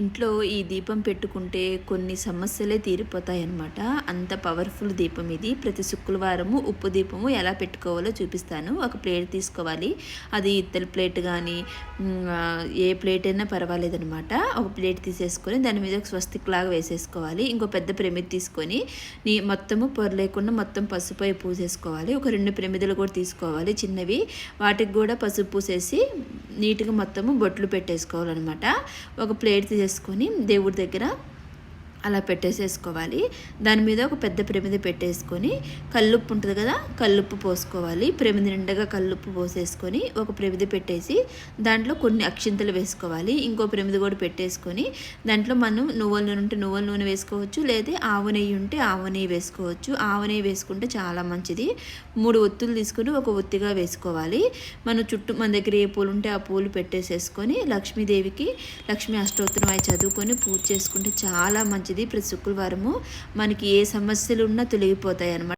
ఇంట్లో ఈ దీపం పెట్టుకుంటే కొన్ని సమస్యలే తీరిపోతాయి అన్నమాట అంత పవర్ఫుల్ దీపం ఇది. ప్రతి శుక్రవారము ఉప్పు దీపము ఎలా పెట్టుకోవాలో చూపిస్తాను. ఒక ప్లేట్ తీసుకోవాలి. అది ఇత్తడి ప్లేట్ కానీ ఏ ప్లేట్ అయినా పర్వాలేదనమాట ఒక ప్లేట్ తీసేసుకొని దాని మీద ఒక స్వస్తిక్ లాగా వేసేసుకోవాలి. ఇంకో పెద్ద ప్రమిది తీసుకొని నీ మొత్తము పొర లేకుండా మొత్తం పసుపు అయి పూసేసుకోవాలి. ఒక రెండు ప్రమిదలు కూడా తీసుకోవాలి. చిన్నవి. వాటికి కూడా పసుపు పూసేసి నీట్గా మొత్తము బొట్లు పెట్టేసుకోవాలన్నమాట. ఒక ప్లేట్ తీసుకొని దేవుడి దగ్గర అలా పెట్టేసేసుకోవాలి. దాని మీద ఒక పెద్ద ప్రమిద పెట్టేసుకొని కల్లుప్పు ఉంటుంది కదా కల్లుప్పు పోసుకోవాలి. ప్రమిది నిండగా కల్లుప్పు పోసేసుకొని ఒక ప్రమిద పెట్టేసి దాంట్లో కొన్ని అక్షింతలు వేసుకోవాలి. ఇంకో ప్రమిది కూడా పెట్టేసుకొని దాంట్లో మనం నువ్వుల నూనె ఉంటే నువ్వుల నూనె వేసుకోవచ్చు లేదా ఆవు నెయ్యి ఉంటే ఆవు నెయ్యి వేసుకోవచ్చు. ఆవు నెయ్యి వేసుకుంటే చాలా మంచిది. మూడు ఒత్తులు తీసుకొని ఒక ఒత్తిగా వేసుకోవాలి. మన చుట్టూ మన దగ్గర ఏ పూలు ఉంటే ఆ పూలు పెట్టేసేసుకొని లక్ష్మీదేవికి లక్ష్మీ అష్టోత్తరం అవి చదువుకొని పూజ చేసుకుంటే చాలా మంచిది. మంచిది ప్రతి శుక్రవారము మనకి ఏ సమస్యలు ఉన్నా తొలగిపోతాయి అన్నమాట